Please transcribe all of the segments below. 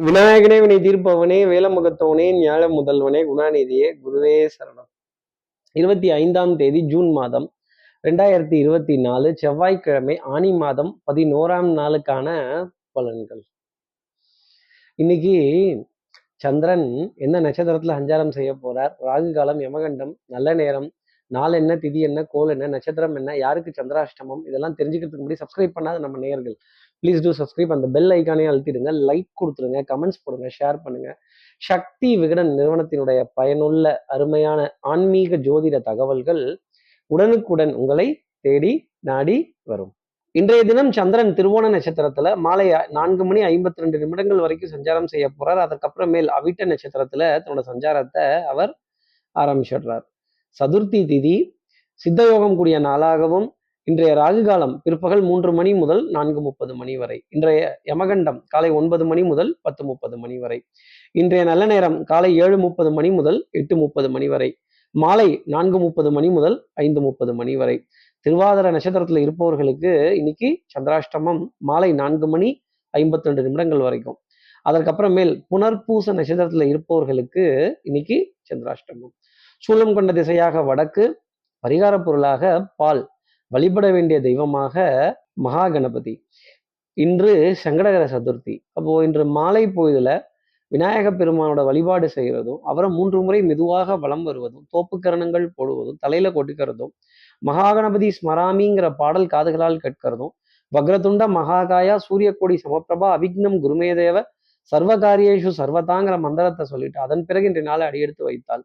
விநாயகனே வினை தீர்ப்பவனே வேலமுகத்தவனே ஞாழ முதல்வனே குணாநிதியே குருவே சரணம். இருபத்தி ஐந்தாம் தேதி ஜூன் மாதம் ரெண்டாயிரத்தி இருபத்தி நாலு செவ்வாய்க்கிழமை ஆனி மாதம் பதினோராம் நாளுக்கான பலன்கள். இன்னைக்கு சந்திரன் எந்த நட்சத்திரத்துல சஞ்சாரம் செய்ய போறார்? ராகு காலம் யமகண்டம் நல்ல நேரம் நாள் என்ன திதி என்ன கோல் என்ன நட்சத்திரம் என்ன யாருக்கு சந்திராஷ்டமம்? இதெல்லாம் தெரிஞ்சுக்கிறதுக்கு முன்னாடி சப்ஸ்கிரைப் பண்ணாத நம்ம நேயர்கள். ப்ளீஸ் டூ சப்ஸ்கிரைப் அந்த பெல் ஐக்கானே அழுத்திடுங்க. லைக் கொடுத்துருங்க கமெண்ட்ஸ் போடுங்க ஷேர் பண்ணுங்க. சக்தி விகடன் நிறுவனத்தினுடைய பயனுள்ள அருமையான ஆன்மீக ஜோதிட தகவல்கள் உடனுக்குடன் உங்களை தேடி நாடி வரும். இன்றைய தினம் சந்திரன் திருவோண நட்சத்திரத்துல மாலை நான்கு மணி ஐம்பத்தி ரெண்டு நிமிடங்கள் வரைக்கும் சஞ்சாரம் செய்ய போறார். அதுக்கப்புறமேல் அவிட்ட நட்சத்திரத்துல தன்னோட சஞ்சாரத்தை அவர் ஆரம்பிச்சிடுறார். சதுர்த்தி திதி சித்தயோகம் கூடிய நாளாகவும் இன்றைய ராகு காலம் பிற்பகல் மூன்று மணி முதல் நான்கு முப்பது மணி வரை. இன்றைய யமகண்டம் காலை ஒன்பது மணி முதல் பத்து முப்பது மணி வரை. இன்றைய நல்ல நேரம் காலை ஏழு முப்பது மணி முதல் எட்டு முப்பது மணி வரை. மாலை நான்கு முப்பது மணி முதல் ஐந்து முப்பது மணி வரை. திருவாதிர நட்சத்திரத்துல இருப்பவர்களுக்கு இன்னைக்கு சந்திராஷ்டமம் மாலை நான்கு மணி ஐம்பத்தி ரெண்டு நிமிடங்கள் வரைக்கும். அதற்கப்புறமேல் புனர்பூச நட்சத்திரத்துல இருப்பவர்களுக்கு இன்னைக்கு சந்திராஷ்டமம். சூலம் கொண்ட திசையாக வடக்கு பரிகார பொருளாக பால். வழிபட வேண்டிய தெய்வமாக மகா கணபதி இன்று சங்கடகர சதுர்த்தி. அப்போ இன்று மாலை பொழுதுல விநாயக பெருமானோட வழிபாடு செய்கிறதும் அவரை மூன்று முறை மெதுவாக வலம் வருவதும் தோப்புக்கரணங்கள் போடுவதும் தலையில கொட்டிக்கிறதும் மகாகணபதி ஸ்மராமிங்கிற பாடல் காதுகளால் கேட்கிறதும் வக்ரதுண்ட மகாகாயா சூரியக்கோடி சமப்பிரபா அவிக்னம் குருமேதேவ சர்வகாரியேஷு சர்வதாங்கிற மந்திரத்தை சொல்லிட்டு அதன் பிறகு இன்றைய நாளை அடியெடுத்து வைத்தால்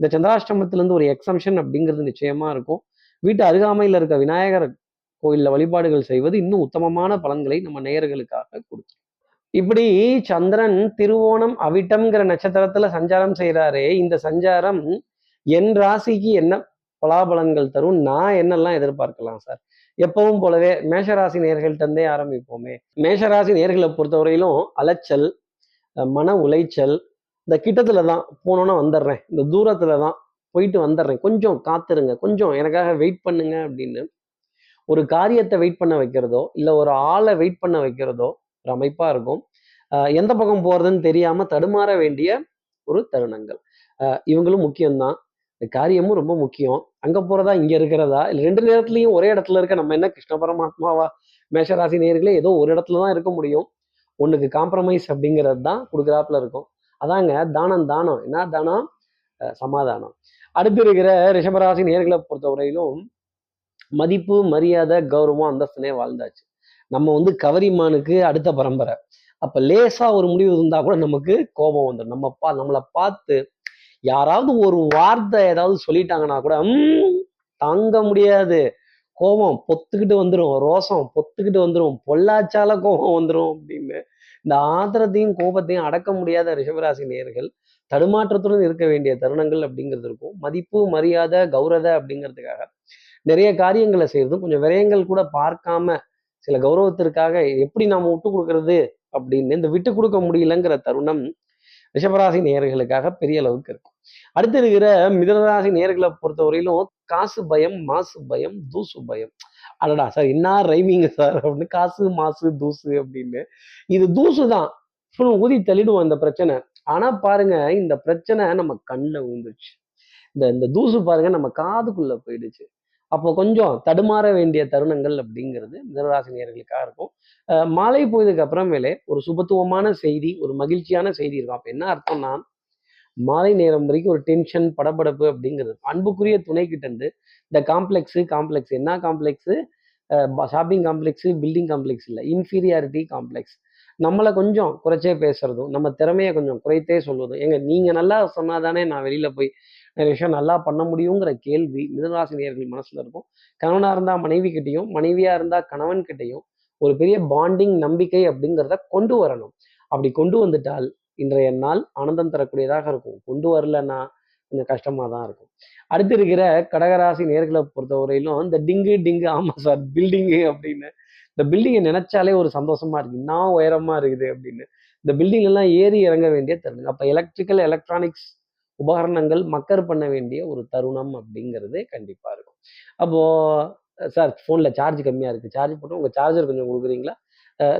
இந்த சந்திராஷ்டமத்திலிருந்து ஒரு எக்ஸம்ஷன் அப்படிங்கிறது நிச்சயமா இருக்கும். வீட்டு அருகாமையில் இருக்க விநாயகர் கோயிலில் வழிபாடுகள் செய்வது இன்னும் உத்தமமான பலன்களை நம்ம நேயர்களுக்காக கொடுக்கும். இப்படி சந்திரன் திருவோணம் அவிட்டம்ங்கிற நட்சத்திரத்துல சஞ்சாரம் செய்கிறாரே இந்த சஞ்சாரம் என் ராசிக்கு என்ன பலாபலன்கள் தரும்? நான் என்னெல்லாம் எதிர்பார்க்கலாம் சார்? எப்பவும் போலவே மேஷராசி நேர்கள்ட்டே இருந்தே ஆரம்பிப்போமே. மேஷராசி நேர்களை பொறுத்தவரையிலும் அலைச்சல் மன உளைச்சல் இந்த கிட்டத்துல தான் போனோன்னா வந்துடுறேன் இந்த தூரத்துல தான் போயிட்டு வந்துடுறேன் கொஞ்சம் காத்துருங்க. கொஞ்சம் எனக்காக வெயிட் பண்ணுங்க அப்படின்னு ஒரு காரியத்தை வெயிட் பண்ண வைக்கிறதோ இல்லை ஒரு ஆளை வெயிட் பண்ண வைக்கிறதோ ஒரு அமைப்பாக இருக்கும். எந்த பக்கம் போகிறதுன்னு தெரியாமல் தடுமாற வேண்டிய ஒரு தருணங்கள். இவங்களும் முக்கியம்தான். இந்த காரியமும் ரொம்ப முக்கியம். அங்கே போகிறதா இங்கே இருக்கிறதா? இல்லை ரெண்டு நேரத்துலையும் ஒரே இடத்துல இருக்க நம்ம என்ன கிருஷ்ண பரமாத்மாவா மேஷராசி நேர்களே ஏதோ ஒரு இடத்துல தான் இருக்க முடியும். ஒன்றுக்கு காம்ப்ரமைஸ் அப்படிங்கிறது தான் கொடுக்குறாப்புல இருக்கும். அதாங்க தானம் தானம். என்ன தானம்? சமாதானம். அடுத்து இருக்கிற ரிஷபராசி நேர்களை பொறுத்தவரையிலும் மதிப்பு மரியாதை கௌரவம் அந்தஸ்துனே வாழ்ந்தாச்சு. நம்ம வந்து கவரிமானுக்கு அடுத்த பரம்பரை. அப்ப லேசா ஒரு முடிவு இருந்தா கூட நமக்கு கோபம் வந்துடும் நம்ம பா நம்மளை பார்த்து யாராவது ஒரு வார்த்தை ஏதாவது சொல்லிட்டாங்கன்னா கூட தாங்க முடியாது. கோபம் பொத்துக்கிட்டு வந்துடும் ரோசம் பொத்துக்கிட்டு வந்துடும் பொள்ளாச்சால கோபம் வந்துடும் அப்படின்னு இந்த ஆத்திரத்தையும் கோபத்தையும் அடக்க முடியாத ரிஷபராசி நேர்கள் தடுமாற்றத்துடன் இருக்க வேண்டிய தருணங்கள் அப்படிங்கிறது இருக்கும். மதிப்பு மரியாதை கௌரத அப்படிங்கிறதுக்காக நிறைய காரியங்களை செய்யறதும் கொஞ்சம் விரயங்கள் கூட பார்க்காம சில கௌரவத்திற்காக எப்படி நாம் விட்டு கொடுக்கறது அப்படின்னு இந்த விட்டு கொடுக்க முடியலங்கிற தருணம் ரிஷபராசி நேர்களுக்காக பெரிய அளவுக்கு இருக்கும். அடுத்து இருக்கிற மிதனராசி நேர்களை பொறுத்தவரையிலும் காசு பயம் மாசு பயம் தூசு பயம். அடடா சார் என்ன ரைமிங் சார் அப்படின்னு காசு மாசு தூசு அப்படின்னு. இது தூசு தான் ஊதி தள்ளிடுவோம் இந்த பிரச்சனை. ஆனா பாருங்க இந்த பிரச்சனை நம்ம கண்ணில் விழுந்துச்சு இந்த இந்த தூசு பாருங்க நம்ம காதுக்குள்ள போயிடுச்சு. அப்போ கொஞ்சம் தடுமாற வேண்டிய தருணங்கள் அப்படிங்கிறது மிதராசினியர்களுக்காக இருக்கும். மாலை போயதுக்கு அப்புறமேலே ஒரு சுபத்துவமான செய்தி ஒரு மகிழ்ச்சியான செய்தி இருக்கும். அப்போ என்ன அர்த்தம்னா மாலை நேரம் வரைக்கும் ஒரு டென்ஷன் படபடப்பு அப்படிங்கிறது அன்புக்குரிய துணை கிட்டேருந்து இந்த காம்ப்ளெக்ஸு காம்ப்ளெக்ஸ் என்ன complex shopping complex building complex இல்லை இன்ஃபீரியாரிட்டி காம்ப்ளெக்ஸ் நம்மளை கொஞ்சம் குறைச்சே பேசுறதும் நம்ம திறமையை கொஞ்சம் குறைத்தே சொல்வதும். எங்க நீங்க நல்லா சொன்னாதானே நான் வெளியில போய் நிறைய விஷயம் நல்லா பண்ண முடியுங்கிற கேள்வி மிதராசினியர்கள் மனசுல இருக்கும். கணவனா இருந்தா மனைவி கிட்டையும் மனைவியா இருந்தா கணவன் கிட்டையும் ஒரு பெரிய பாண்டிங் நம்பிக்கை அப்படிங்கிறத கொண்டு வரணும். அப்படி கொண்டு வந்துட்டால் இன்றைய நாள் ஆனந்தம் தரக்கூடியதாக இருக்கும். கொண்டு வரலன்னா கொஞ்சம் கஷ்டமாக தான் இருக்கும். அடுத்து இருக்கிற கடகராசி நேர்களை பொறுத்தவரையிலும் இந்த டிங்கு டிங்கு ஆமாம் சார் பில்டிங்கு அப்படின்னு இந்த பில்டிங்கை நினைச்சாலே ஒரு சந்தோஷமா இருக்கு. இன்னும் உயரமா இருக்குது அப்படின்னு. இந்த பில்டிங் எல்லாம் ஏறி இறங்க வேண்டிய தருணம். அப்ப எலக்ட்ரிக்கல் எலக்ட்ரானிக்ஸ் உபகரணங்கள் மக்கர் பண்ண வேண்டிய ஒரு தருணம் அப்படிங்கிறது கண்டிப்பா இருக்கும். அப்போ சார் ஃபோனில் சார்ஜ் கம்மியாக இருக்குது சார்ஜ் போட்டு உங்கள் சார்ஜர் கொஞ்சம் கொடுக்குறீங்களா?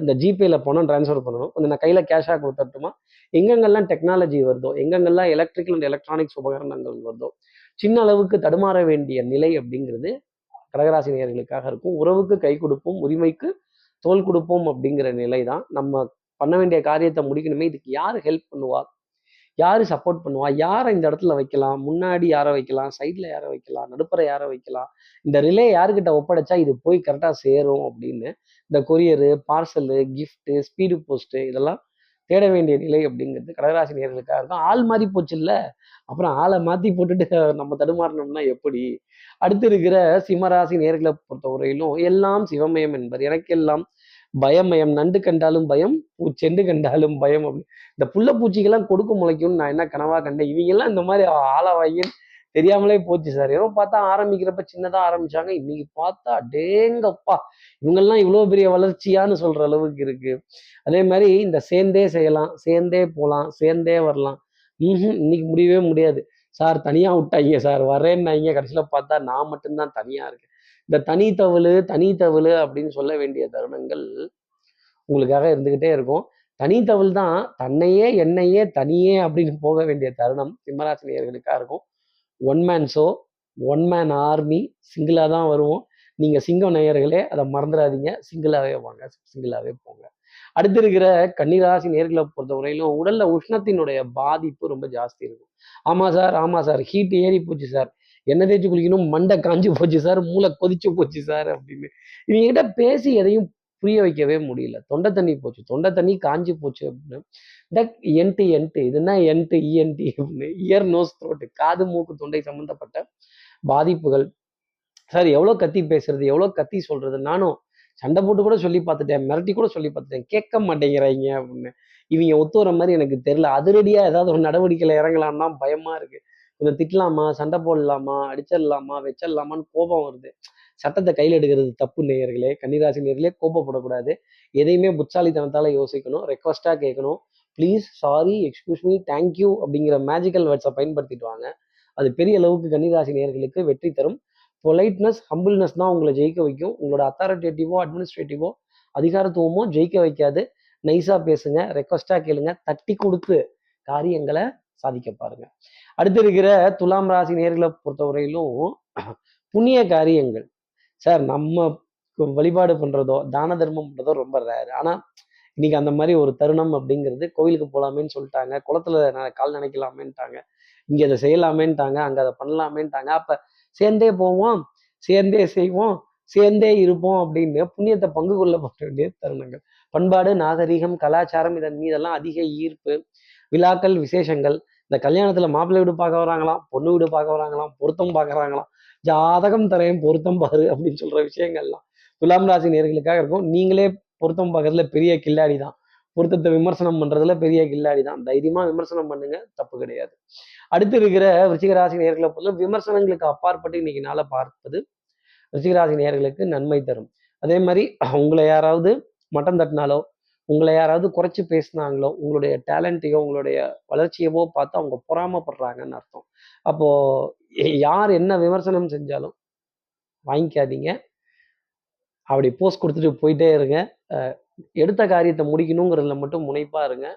இந்த ஜிபேல பணம் ட்ரான்ஸ்ஃபர் பண்ணணும். கொஞ்சம் நான் கையில் கேஷாக கொடுத்துட்டுமா எங்கெங்கெல்லாம் டெக்னாலஜி வருதோ எங்கெங்கெல்லாம் எலக்ட்ரிக்கல் அண்ட் எலக்ட்ரானிக்ஸ் உபகரணங்கள் வருதோ சின்ன அளவுக்கு தடுமாற வேண்டிய நிலை அப்படிங்கிறது கடகராசி நேர்களுக்காக இருக்கும். உறவுக்கு கை கொடுப்போம் உரிமைக்கு தோல் கொடுப்போம் அப்படிங்கிற நிலை தான் நம்ம பண்ண வேண்டிய காரியத்தை முடிக்கணுமே. இதுக்கு யார் ஹெல்ப் பண்ணுவா? யார் சப்போர்ட் பண்ணுவா? யாரை இந்த இடத்துல வைக்கலாம்? முன்னாடி யாரை வைக்கலாம்? சைடில் யாரை வைக்கலாம்? நடுப்புற யாரை வைக்கலாம்? இந்த ரிலே யாருக்கிட்ட ஒப்படைச்சா இது போய் கரெக்டாக சேரும் அப்படின்னு இந்த courier parcel gift speed post இதெல்லாம் தேட வேண்டிய நிலை அப்படிங்கிறது கடகராசி நேர்களுக்காக இருக்கும். ஆள் மாறி போச்சு இல்லை? அப்புறம் ஆளை மாற்றி போட்டுட்டு நம்ம தடுமாறினோம்னா எப்படி? அடுத்து இருக்கிற சிம்மராசி நேர்களை பொறுத்தவரையிலும் எல்லாம் சிவமயம் என்பர். எனக்கெல்லாம் பயமயம் நண்டு கண்டாலும் பயம் பூச்செண்டு கண்டாலும் பயம். அப்படி இந்த புள்ள பூச்சிக்கெல்லாம் கொடுக்க முளைக்கும்னு நான் என்ன கனவா கண்டேன்? இவங்கெல்லாம் இந்த மாதிரி ஆளவாயின்னு தெரியாமலே போச்சு சார். ஏதோ பார்த்தா ஆரம்பிக்கிறப்ப சின்னதாக ஆரம்பிச்சாங்க. இன்னைக்கு பார்த்தா டேங்கப்பா. இவங்கெல்லாம் இவ்வளோ பெரிய வளர்ச்சியான்னு சொல்ற அளவுக்கு இருக்கு. அதே மாதிரி இந்த சேர்ந்தே செய்யலாம் சேர்ந்தே போகலாம் சேர்ந்தே வரலாம். ம்ஹும். இன்னைக்கு முடியவே முடியாது. சார் தனியாக விட்டாங்க சார். வரேன்னாங்க. கடைசியில் பார்த்தா நான் மட்டும்தான் தனியாக இருக்கேன். இந்த தனித்தவளு தனித்தவளு அப்படின்னு சொல்ல வேண்டிய தருணங்கள் உங்களுக்காக இருந்துக்கிட்டே இருக்கும். தனித்தவள் தான் தன்னையே என்னையே தனியே அப்படின்னு போக வேண்டிய தருணம் சிம்மராசினியர்களுக்காக இருக்கும். One man show one man army சிங்கிளாக தான் வருவோம். நீங்கள் சிங்கம் நேயர்களே அதை மறந்துடாதீங்க. சிங்கிளாகவே வாங்க சிங்கிளாகவே போங்க. அடுத்து இருக்கிற கன்னிராசி நேர்களை பொறுத்தவரையிலும் உடல்ல உஷ்ணத்தினுடைய பாதிப்பு ரொம்ப ஜாஸ்தி இருக்கும். ஆமாம் சார் ஆமாம் சார் ஹீட் ஏறி போச்சு சார். என்ன தேய்ச்சி குளிக்கணும் மண்டை காஞ்சு போச்சு சார் மூளை கொதிச்சு போச்சு சார் அப்படின்னு. இவங்ககிட்ட பேசி எதையும் புரிய வைக்கவே முடியல. தொண்டை தண்ணி போச்சு தொண்டை தண்ணி காஞ்சி போச்சு அப்படின்னு. இந்த என்ட்டு என்ட்டு இதுனா என்ட்டு இஎன்டி அப்படின்னு இயர் நோஸ் த்ரோட்டு காது மூக்கு தொண்டை சம்பந்தப்பட்ட பாதிப்புகள். சார் எவ்வளோ கத்தி பேசுறது எவ்வளோ கத்தி சொல்றது? நானும் சண்டை போட்டு கூட சொல்லி பார்த்துட்டேன் மிரட்டி கூட சொல்லி பார்த்துட்டேன். கேட்க மாட்டேங்கிறாங்க அப்படின்னு. இவங்க ஒத்து வர மாதிரி எனக்கு தெரியல. அதிரடியாக ஏதாவது ஒரு இறங்கலான்னு தான் பயமாக இருக்குது கொஞ்சம் திட்டலாமா? சண்டை போடலாமா? அடிச்சிடலாமா? வச்சிடலாமான்னு கோபம் வருது. சட்டத்தை கையில் எடுக்கிறது தப்பு நேயர்களே. கன்னிராசி நேயர்களே கோபப்படக்கூடாது. எதையுமே புட்சாலித்தனத்தால் யோசிக்கணும். ரெக்வஸ்ட்டாக கேட்கணும். Please sorry excuse me thank you அப்படிங்கிற மேஜிக்கல் வேர்ட்ஸை பயன்படுத்திட்டு வாங்க. அது பெரிய அளவுக்கு கன்னிராசி நேர்களுக்கு வெற்றி தரும். பொலைட்னஸ் ஹம்பிள்னஸ் தான் உங்களை ஜெயிக்க வைக்கும். உங்களோட அத்தாரிட்டேட்டிவோ அட்மினிஸ்ட்ரேட்டிவோ அதிகாரத்துவமோ ஜெயிக்க வைக்காது. நைஸாக பேசுங்க ரெக்வஸ்டாக கேளுங்க தட்டி கொடுத்து காரியங்களை சாதிக்க பாருங்க. அடுத்து இருக்கிற துலாம் ராசி நேர்களை பொறுத்தவரையிலும் புண்ணிய காரியங்கள். சார் நம்ம வழிபாடு பண்றதோ தான தர்மம் பண்றதோ ரொம்ப ரேர் ஆனா இன்னைக்கு அந்த மாதிரி ஒரு தருணம் அப்படிங்கிறது கோயிலுக்கு போகலாமேன்னு சொல்லிட்டாங்க. குளத்துல கால் நினைக்கலாமேன்ட்டாங்க. இங்கே அதை செய்யலாமேன்ட்டாங்க. அங்கே அதை பண்ணலாமேன்ட்டாங்க. அப்போ சேர்ந்தே போவோம் சேர்ந்தே செய்வோம் சேர்ந்தே இருப்போம் அப்படின்னு புண்ணியத்தை பங்கு கொள்ளப்பட வேண்டிய தருணங்கள். பண்பாடு நாகரீகம் கலாச்சாரம் இதன் மீதெல்லாம் அதிக ஈர்ப்பு. விழாக்கள் விசேஷங்கள். இந்த கல்யாணத்துல மாப்பிள்ளை வீடு பார்க்க வராங்களாம் பொண்ணு வீடு பார்க்க வராங்களாம் பொருத்தம் பார்க்கறாங்களாம். ஜாதகம் தரையும் பொருத்தம் பாரு அப்படின்னு சொல்ற விஷயங்கள்லாம் துலாம் ராசி நேர்களுக்காக இருக்கும். நீங்களே பொருத்தம் பார்க்கறதுல பெரிய கில்லாடி தான். பொருத்தத்தை விமர்சனம் பண்றதுல பெரிய கில்லாடி தான். தைரியமா விமர்சனம் பண்ணுங்க தப்பு கிடையாது. அடுத்து இருக்கிற விருச்சிக நேர்களை பொறுத்த விமர்சனங்களுக்கு அப்பாற்பட்டு இன்னைக்கு நாளை பார்ப்பது விருச்சிக நேர்களுக்கு நன்மை தரும். அதே மாதிரி உங்களை யாராவது மட்டம் தட்டினாலோ உங்களை யாராவது குறைச்சி பேசினாங்களோ உங்களுடைய டேலண்ட்டையோ உங்களுடைய வளர்ச்சியவோ பார்த்து அவங்க பொறாமப்படுறாங்கன்னு அர்த்தம். அப்போ யார் என்ன விமர்சனம் செஞ்சாலும் வாங்கிக்காதீங்க. அப்படி போஸ்ட் கொடுத்துட்டு போயிட்டே இருங்க. எடுத்த காரியத்தை முடிக்கணுங்கிறதுல மட்டும் முனைப்பா இருங்க.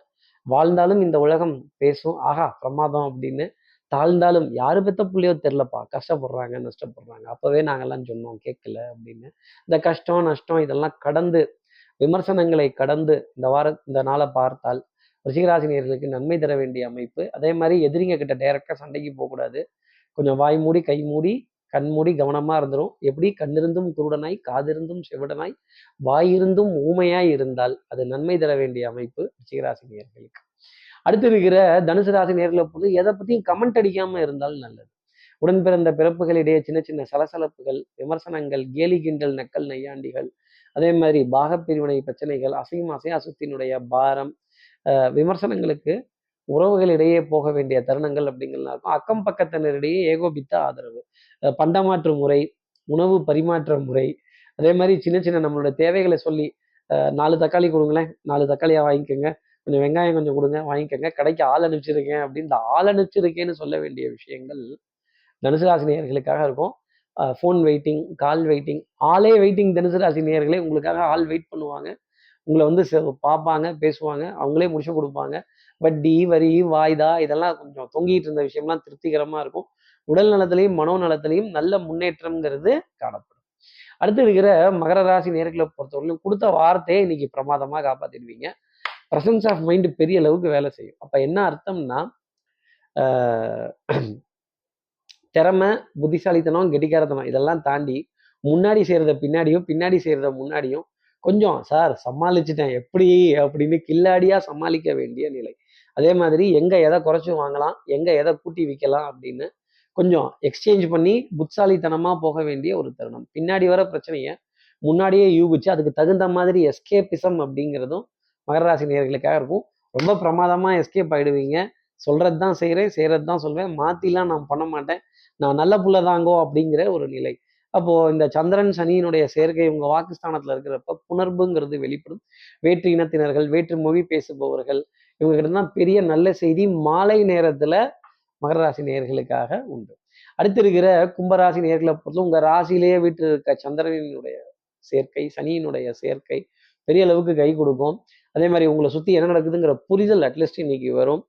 வாழ்ந்தாலும் இந்த உலகம் பேசும். ஆஹா பிரமாதம் அப்படின்னு. தாழ்ந்தாலும் யாரு பெத்த புள்ளையோ தெரிலப்பா கஷ்டப்படுறாங்க நஷ்டப்படுறாங்க. அப்பவே நாங்கெல்லாம் சொன்னோம் கேட்கல அப்படின்னு. இந்த கஷ்டம் நஷ்டம் இதெல்லாம் கடந்து விமர்சனங்களை கடந்து இந்த வார இந்த நாளை பார்த்தால் ரிஷிகராசினியர்களுக்கு நன்மை தர வேண்டிய அமைப்பு. அதே மாதிரி எதிரிங்க கிட்ட டைரக்டா சண்டைக்கு போகக்கூடாது. கொஞ்சம் வாய் மூடி கை மூடி கண்மூடி கவனமா இருந்துரும். எப்படி கண்ணிருந்தும் குருடனாய் காதிருந்தும் செவிடனாய் வாயிருந்தும் ஊமையாய் இருந்தால் அது நன்மை தர வேண்டிய அமைப்பு ரிஷிகராசி நேர்களுக்கு அடுத்து இருக்கிற தனுசு ராசி நேர்களை பொழுது எதை பத்தியும் கமெண்ட் அடிக்காம இருந்தால் நல்லது. உடன் பிறந்த பிறப்புகளிடையே சின்ன சின்ன சலசலப்புகள் விமர்சனங்கள் கேலி கிண்டல் நக்கல் நையாண்டிகள் அதே மாதிரி பாகப்பிரிவினை பிரச்சனைகள் அசையும் அசையாசத்தினுடைய பாரம் விமர்சனங்களுக்கு உறவுகளிடையே போக வேண்டிய தருணங்கள் அப்படிங்கலாம் இருக்கும். அக்கம் பக்கத்தினரிடையே ஏகோபித்த ஆதரவு. பண்டமாற்று முறை உணவு பரிமாற்ற முறை அதே மாதிரி சின்ன சின்ன நம்மளோட தேவைகளை சொல்லி நாலு தக்காளி கொடுங்களேன். நாலு தக்காளியாக வாங்கிக்கோங்க. கொஞ்சம் வெங்காயம் கொஞ்சம் கொடுங்க வாங்கிக்கோங்க. கடைக்கு ஆள் அனுப்பிச்சிருக்கேன் அப்படின்னு இந்த ஆள் அனுப்பிச்சிருக்கேன்னு சொல்ல வேண்டிய விஷயங்கள் தனுசு ராசி நேர்களுக்காக இருக்கும் ஃபோன் வெயிட்டிங் கால் வெயிட்டிங் ஆளே வெயிட்டிங் தனுசு ராசி நேர்களே உங்களுக்காக ஆள் வெயிட் பண்ணுவாங்க. உங்களை வந்து பார்ப்பாங்க பேசுவாங்க. அவங்களே முடிச்சு கொடுப்பாங்க. வட்டி வரி வாய்தா இதெல்லாம் கொஞ்சம் தொங்கிட்டு இருந்த விஷயம்லாம் திருப்திகரமாக இருக்கும். உடல் நலத்திலையும் மனோ நலத்திலையும் நல்ல முன்னேற்றம்ங்கிறது காணப்படும். அடுத்து இருக்கிற மகர ராசி நேர்களை பொறுத்தவரையிலும் கொடுத்த வார்த்தையை இன்னைக்கு பிரமாதமாக காப்பாத்திடுவீங்க. பிரசன்ஸ் ஆஃப் மைண்ட் பெரிய அளவுக்கு வேலை செய்யும். அப்போ என்ன அர்த்தம்னா திறமை புத்திசாலித்தனம் கெட்டிக்காரத்தனம் இதெல்லாம் தாண்டி முன்னாடி செய்கிறத பின்னாடியும் பின்னாடி செய்கிறத முன்னாடியும் கொஞ்சம் சார் சமாளிச்சிட்டேன். எப்படி? அப்படின்னு கில்லாடியாக சமாளிக்க வேண்டிய நிலை. அதே மாதிரி எங்கே எதை குறைச்சி வாங்கலாம் எங்கே எதை கூட்டி விற்கலாம் அப்படின்னு கொஞ்சம் எக்ஸ்சேஞ்ச் பண்ணி புத்தாலித்தனமா போக வேண்டிய ஒரு தருணம். பின்னாடி வர பிரச்சனையை முன்னாடியே யூகிச்சு அதுக்கு தகுந்த மாதிரி எஸ்கேபிசம் அப்படிங்கிறதும் மகர ராசி இருக்கும். ரொம்ப பிரமாதமா எஸ்கேப் ஆகிடுவீங்க சொல்றது தான் செய்கிறேன் செய்கிறது தான் சொல்வேன். மாத்திலாம் நான் பண்ண மாட்டேன். நான் நல்ல புள்ள தாங்கோ அப்படிங்கிற ஒரு நிலை. அப்போ இந்த சந்திரன் சனியினுடைய சேர்க்கை உங்க வாக்குஸ்தானத்துல இருக்கிறப்ப புணர்வுங்கிறது வெளிப்படும். வேற்று இனத்தினர்கள் வேற்று மொழி பேசுபவர்கள் இவங்ககிட்ட தான் பெரிய நல்ல செய்தி. மாலை நேரத்துல மகர ராசி நேர்களுக்காக உண்டு. அடுத்து இருக்கிற கும்பராசி நேர்களை பொறுத்து உங்க ராசியிலேயே வீட்டில் இருக்க சந்திரனினுடைய சேர்க்கை சனியினுடைய சேர்க்கை பெரிய அளவுக்கு கை கொடுக்கும். அதே மாதிரி உங்களை சுத்தி என்ன நடக்குதுங்கிற புரிதல் அட்லீஸ்ட் இன்னைக்கு வரும்.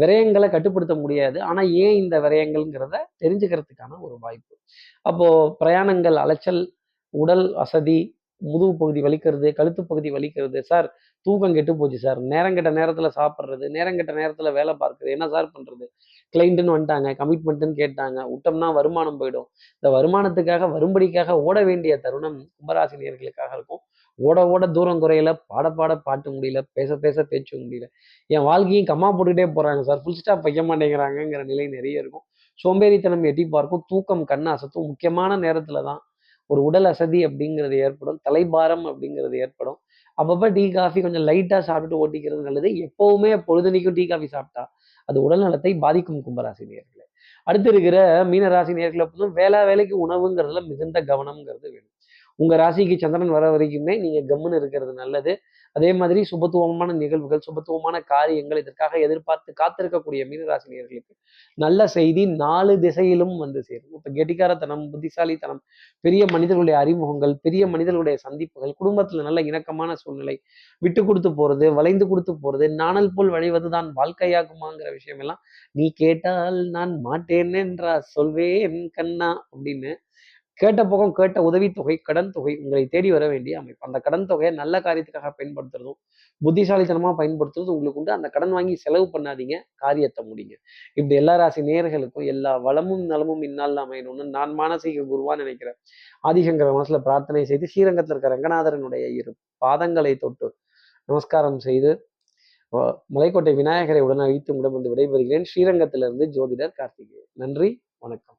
விரயங்களை கட்டுப்படுத்த முடியாது. ஆனா ஏன் இந்த விரயங்கள்ங்கிறத தெரிஞ்சுக்கிறதுக்கான ஒரு வாய்ப்பு. அப்போ பிரயாணங்கள் அலைச்சல் உடல் வசதி முதுகு பகுதி வலிக்கிறது கழுத்து பகுதி வலிக்கிறது சார் தூக்கம் கெட்டு போச்சு சார். நேரங்கெட்ட நேரத்தில் சாப்பிட்றது நேரங்கெட்ட நேரத்தில் வேலை பார்க்குறது என்ன சார் பண்ணுறது கிளைண்ட்டுன்னு வந்துட்டாங்க கமிட்மெண்ட்டுன்னு கேட்டாங்க விட்டோம்னா வருமானம் போயிடும். இந்த வருமானத்துக்காக வரும்படிக்காக ஓட வேண்டிய தருணம் கும்பராசினியர்களுக்காக இருக்கும். ஓட ஓட தூரம் குறையல பாட பாட பாட்டு முடியல பேச பேச பேச்சு முடியல. என் வாழ்க்கையும் கம்மா போட்டுக்கிட்டே போகிறாங்க சார். ஃபுல் ஸ்டாப் வைக்க மாட்டேங்கிறாங்கங்கிற நிலை நிறைய இருக்கும். சோம்பேறித்தனம் எட்டி பார்க்கும் தூக்கம் கண்ணு அசத்தும் முக்கியமான நேரத்தில் தான் ஒரு உடல் அசதி அப்படிங்கிறது ஏற்படும் தலைபாரம் அப்படிங்கிறது ஏற்படும். அப்பப்போ டீ காஃபி கொஞ்சம் லைட்டாக சாப்பிட்டு ஓட்டிக்கிறது நல்லது. எப்போவுமே பொழுதுனைக்கும் டீ காஃபி சாப்பிட்டா அது உடல் நலத்தை பாதிக்கும் கும்பராசி நேர்களை அடுத்து இருக்கிற மீன ராசி நேர்களை பொறுத்தும் வேலை வேலைக்கு உணவுங்கிறதுல மிகுந்த கவனம்ங்கிறது வேணும். உங்க ராசிக்கு சந்திரன் வர வரைக்குமே நீங்க கம்முன்னு இருக்கிறது நல்லது. அதே மாதிரி சுபத்துவமான நிகழ்வுகள் சுபத்துவமான காரியங்கள் இதற்காக எதிர்பார்த்து காத்திருக்கக்கூடிய மீனராசினியர்களுக்கு நல்ல செய்தி நாலு திசையிலும் வந்து சேரும். இப்ப கெட்டிக்காரத்தனம் புத்திசாலித்தனம் பெரிய மனிதர்களுடைய அறிமுகங்கள் பெரிய மனிதர்களுடைய சந்திப்புகள் குடும்பத்துல நல்ல இணக்கமான சூழ்நிலை விட்டு கொடுத்து போறது வளைந்து கொடுத்து போறது நாணல் போல் வழிவதுதான் வாழ்க்கையாகுமாங்கிற விஷயம் எல்லாம் நீ கேட்டால் நான் மாட்டேன் என்றா சொல்வேன் கண்ணா அப்படின்னு கேட்ட போகம் கேட்ட உதவித்தொகை கடன் தொகை உங்களை தேடி வர வேண்டிய அமைப்பு. அந்த கடன் தொகையை நல்ல காரியத்துக்காக பயன்படுத்துறதும் புத்திசாலித்தனமா பயன்படுத்துறது உங்களுக்கு உண்டு. அந்த கடன் வாங்கி செலவு பண்ணாதீங்க காரியத்தை முடிங்க. இப்படி எல்லா ராசி நேர்களுக்கும் எல்லா வளமும் நலமும் இன்னால் அமையணும்னு நான் மானசீக குருவான்னு நினைக்கிறேன். ஆதிசங்கர மனசுல பிரார்த்தனை செய்து ஸ்ரீரங்கத்தில் இருக்க ரங்கநாதரனுடைய இரு பாதங்களை தொட்டு நமஸ்காரம் செய்து மலைக்கோட்டை விநாயகரை உடன் அழித்து உங்களிடம் வந்து விடைபெறுகிறேன். ஸ்ரீரங்கத்திலிருந்து ஜோதிடர் கார்த்திகேயன். நன்றி வணக்கம்.